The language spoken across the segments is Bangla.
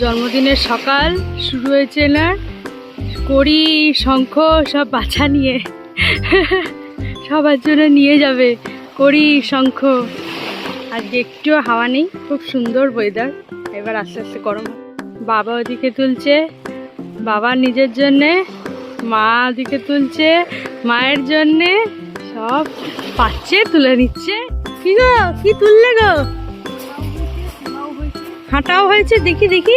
জন্মদিনের সকাল, শুরু হয়েছে না? করি শঙ্খ, সব বাছা নিয়ে। সবার জন্য নিয়ে যাবে করি শঙ্খ। আজকে একটুও হাওয়া নেই, খুব সুন্দর ওয়েদার এবার আস্তে আস্তে গরম। বাবা ওদিকে তুলছে, বাবা নিজের জন্যে, মা ওদিকে তুলছে, মায়ের জন্যে, সব পাচ্ছে, তুলে নিচ্ছে। কি গো, কি তুললে গো? হাঁটাও হয়েছে দেখি দেখি।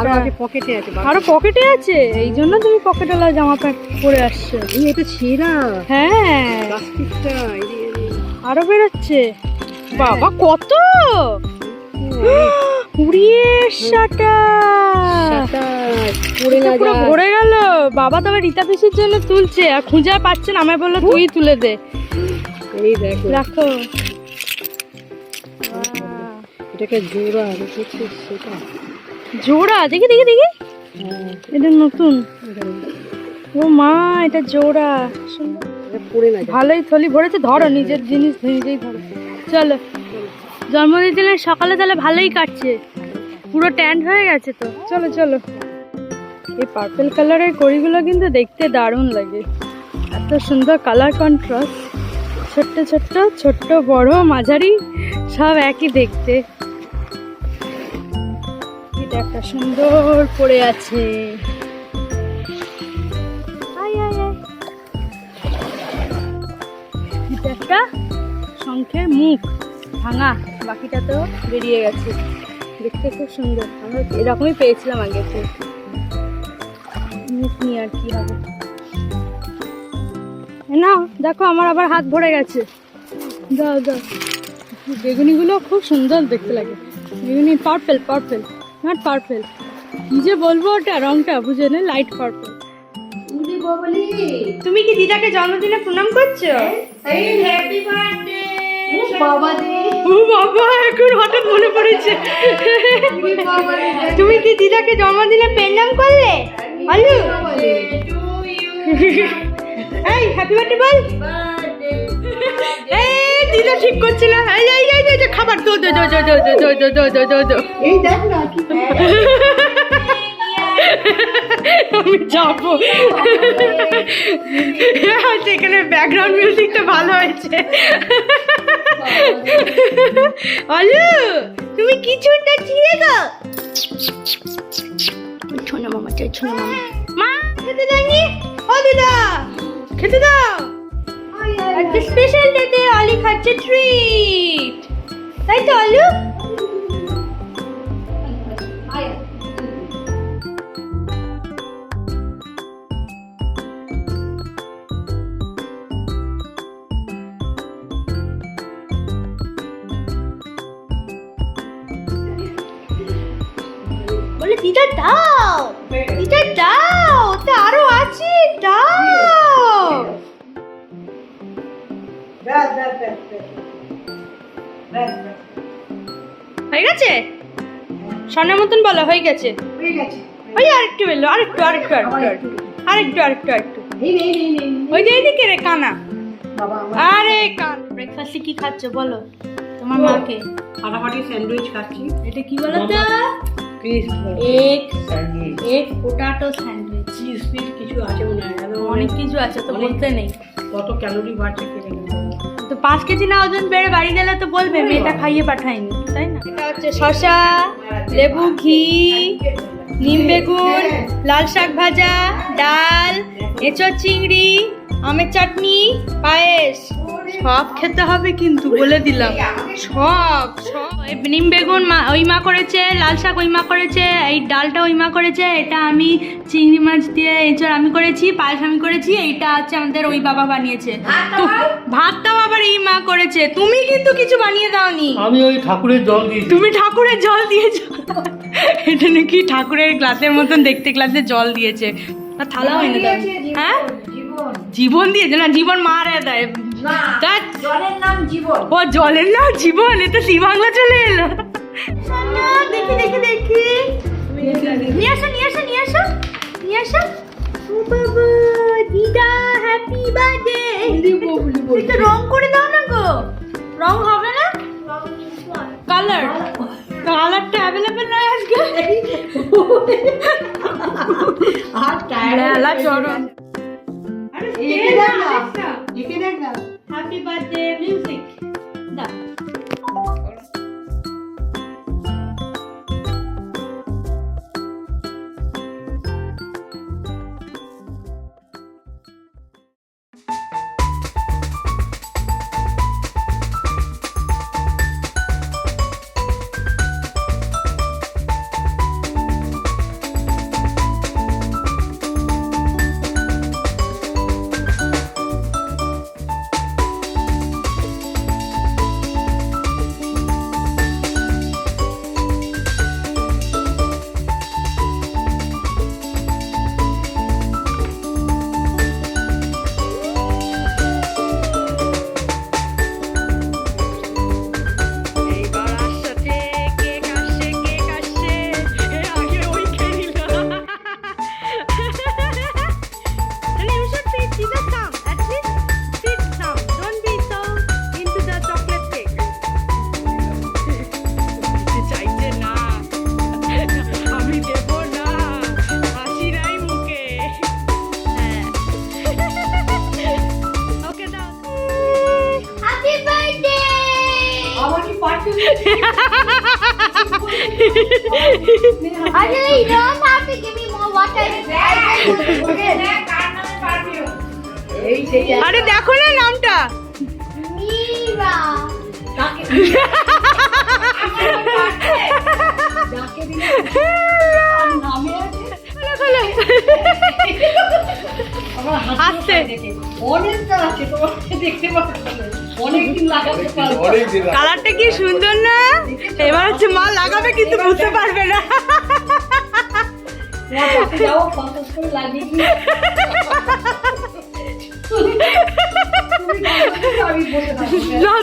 আরও পকেটে আছে আরও পকেটে আছে? এই জন্য তুমি পকেটওয়ালা জামা প্যান্ট পরে আসছো। এটা ছেঁড়া। হ্যাঁ। আরও বেরোচ্ছে। বাবা কত? উড়িয়ে সাটা সাটা পুরো ভরে গেল। বাবা তবে রীতা পিসির জন্য তুলছে আর খুঁজে পাচ্ছে না। আমায় বলল তুই তুলে দে। দেখো। রাখো। এটাকে জোড়া দেখেছিস সেটা। জোড়া দেখি দেখি দেখি। হ্যাঁ। এটা নতুন। ও মা এটা জোড়া। ভালোই থলি ভরেছে ধরো নিজের জিনিস নিজেই ধরো। চলো। জন্মদিন দিলে সকালে তাহলে ভালোই কাটছে। পুরো ট্যান্ড হয়ে গেছে তো। চলো চলো। এই পার্পল কালারের কড়িগুলো কিন্তু দেখতে দারুণ লাগে। এত সুন্দর কালার কন্ট্রাস্ট ছোট্ট ছোট্ট ছোট্ট বড় মাঝারি সব একই দেখতে। এটা একটা সুন্দর পড়ে আছে। এটা একটা শঙ্খের মুখ ভাঙা, বাকিটা তো বেরিয়ে গেছে। দেখতে খুব সুন্দর। আমরা এরকমই পেয়েছিলাম আগে মুখ নিয়ে আর কি হবে? না দেখো আমার আবার হাত ভরে গেছে। দাও দাও। বেগুনিগুলো খুব সুন্দর দেখতে লাগে। বেগুনি, পার্পেল পার্পেল। নট পার্পেল কি যে বলব ওটা রংটা বুঝে নে লাইট পার্পেল তুমি কি দিদাকে জন্মদিনে প্রণাম করছ? ও বাবা এখন হঠাৎ মনে পড়েছে। তুমি কি দিদাকে জন্মদিনে প্রণাম করলে? আলু এই হ্যাপি বার্থডে বল। এই ঠিক করছে না এই এই এই খাবার দো দো দো দো দো দো দো দো দো দো দো এই দেখ না কি আমি যাব সেখানে ব্যাকগ্রাউন্ড মিউজিকটা ভালো হয়েছে অলু তুমি কিছুটা চিড়ে গো ছোনা মামা চাই ছোনা মামা মা খেতে দেয়নি ও দিদা খেতে দাও খাচ্ছে ট্রিট তাই তো অলু বলে দিদা দাও। দিদা হয়ে গেছে? স্বর্ণের মতন বলো হয়ে গেছে। ওই আরেকটু বেলো আরেকটু আরেকটু আরেকটু আরেকটু আরেকটু আরেকটু। ওই যে এইদিকে রে কানা। আরে কান। ব্রেকফাস্টে কি খাচ্ছ বলো। তোমার মাকে। ফাটাফাটি স্যান্ডউইচ খাচ্ছি। এটা কি বলো তো? Egg sandwich. Potato sandwich cheese কিছু আছে মনে হয়। অনেক কিছু আছে তো বলতে নেই। কত ক্যালোরি বাড়ছে কে জানে তো পাঁচ কেজি না ওজন বেড়ে বাড়ি গেলে তো বলবে মেয়েটা খাইয়ে পাঠায়নি তাই না? এটা হচ্ছে শশা লেবু ঘি নিম বেগুন লাল শাক ভাজা ডাল এঁচড় চিংড়ি আমের চাটনি পায়েস। সব খেতে হবে কিন্তু বলে দিলাম। সব সব। নিম বেগুন মা ওই মা করেছে লাল শাক ওই মা করেছে এই ডালটা ওই মা করেছে এটা আমি চিংড়ি মাছ দিয়ে এঁচড় আমি করেছি পায়েস আমি করেছি এইটা হচ্ছে আমাদের ওই বাবা বানিয়েছে। তো ভাতটাও আবার এই মা করেছে। তুমি কিন্তু কিছু বানিয়ে দাওনি। আমি ওই ঠাকুরের জল দিয়েছি। তুমি ঠাকুরের জল দিয়েছ। এটা নাকি ঠাকুরের গ্লাসের মতন দেখতে গ্লাসে জল দিয়েছে। আর থালাও এনে হ্যাঁ? জীবন দিয়েছে। না জীবন মারা দেয়। জলের নাম জীবন। ও জলের না জীবন? এ তো সি বাংলা চলে এলো। দেখি দেখি দেখি। নিয়ে আসো নিয়ে আসো নিয়ে আসো। নিয়ে আসো। ও বাবা দিদা হ্যাপি বার্থডে একটু রং করে দাও না গো। রং হবে না? কালার কালারটা অ্যাভেলেবেল নয় আজকে। আর টায়ার মেলা চরণ দেখ না দেখ না হ্যাপি বার্থডে মিউজিক দা Actually, you don't have to give me more water. আরে দেখো না নামটা Mira. কালারটা কি সুন্দর না? এবার হচ্ছে মা লাগাবে কিন্তু বুঝতে পারবে না।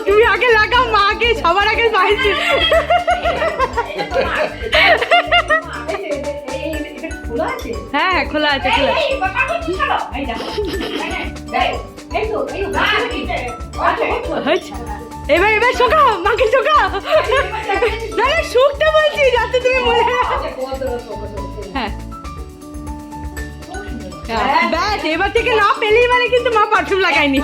তুমি আগে লাগাও, মা আগে সবার আগে পাইছি হ্যাঁ হ্যাঁ খোলা আছে খোলা। এবার এবার শোকাও মাকে শোকাও। না না শুকতে বলছি যাতে তুমি মনে হ্যাঁ। ব্যাস এবার থেকে না পেলেই মানে কিন্তু মা পারফিউম লাগায়নি।